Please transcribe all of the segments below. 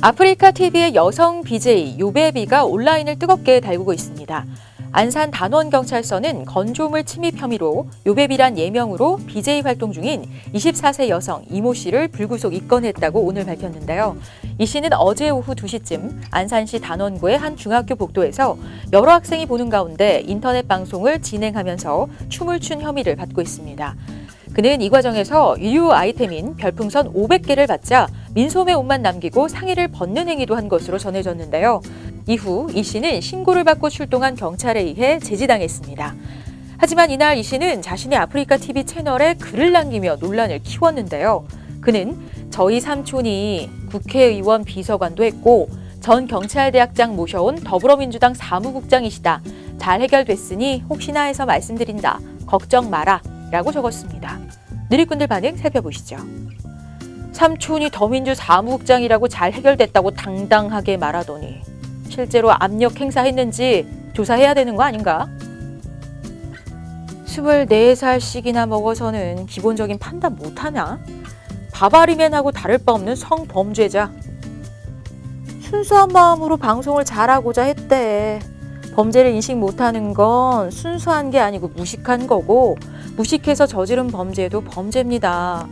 아프리카 TV의 여성 BJ 요베비가 온라인을 뜨겁게 달구고 있습니다. 안산 단원경찰서는 건조물 침입 혐의로 요베비란 예명으로 BJ 활동 중인 24세 여성 이모 씨를 불구속 입건했다고 오늘 밝혔는데요. 이 씨는 어제 오후 2시쯤 안산시 단원구의 한 중학교 복도에서 여러 학생이 보는 가운데 인터넷 방송을 진행하면서 춤을 춘 혐의를 받고 있습니다. 그는 이 과정에서 유효 아이템인 별풍선 500개를 받자 민소매 옷만 남기고 상의를 벗는 행위도 한 것으로 전해졌는데요. 이후 이 씨는 신고를 받고 출동한 경찰에 의해 제지당했습니다. 하지만 이날 이 씨는 자신의 아프리카 TV 채널에 글을 남기며 논란을 키웠는데요. 그는 저희 삼촌이 국회의원 비서관도 했고 전 경찰대학장 모셔온 더불어민주당 사무국장이시다. 잘 해결됐으니 혹시나 해서 말씀드린다. 걱정 마라. 라고 적었습니다. 누리꾼들 반응 살펴보시죠. 삼촌이 더민주 사무국장이라고 잘 해결됐다고 당당하게 말하더니 실제로 압력 행사했는지 조사해야 되는 거 아닌가? 24살씩이나 먹어서는 기본적인 판단 못하나? 바바리맨하고 다를 바 없는 성범죄자. 순수한 마음으로 방송을 잘하고자 했대. 범죄를 인식 못하는 건 순수한 게 아니고 무식한 거고 무식해서 저지른 범죄도 범죄입니다.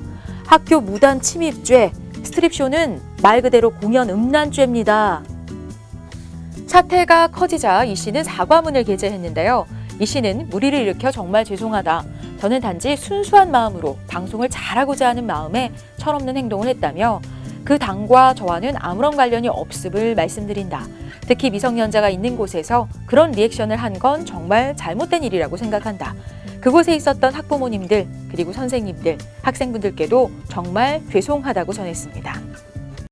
학교 무단 침입죄, 스트립쇼는 말 그대로 공연 음란죄입니다. 사태가 커지자 이 씨는 사과문을 게재했는데요. 이 씨는 무리를 일으켜 정말 죄송하다. 저는 단지 순수한 마음으로 방송을 잘하고자 하는 마음에 철없는 행동을 했다며 그 당과 저와는 아무런 관련이 없음을 말씀드린다. 특히 미성년자가 있는 곳에서 그런 리액션을 한 건 정말 잘못된 일이라고 생각한다. 그곳에 있었던 학부모님들 그리고 선생님들, 학생분들께도 정말 죄송하다고 전했습니다.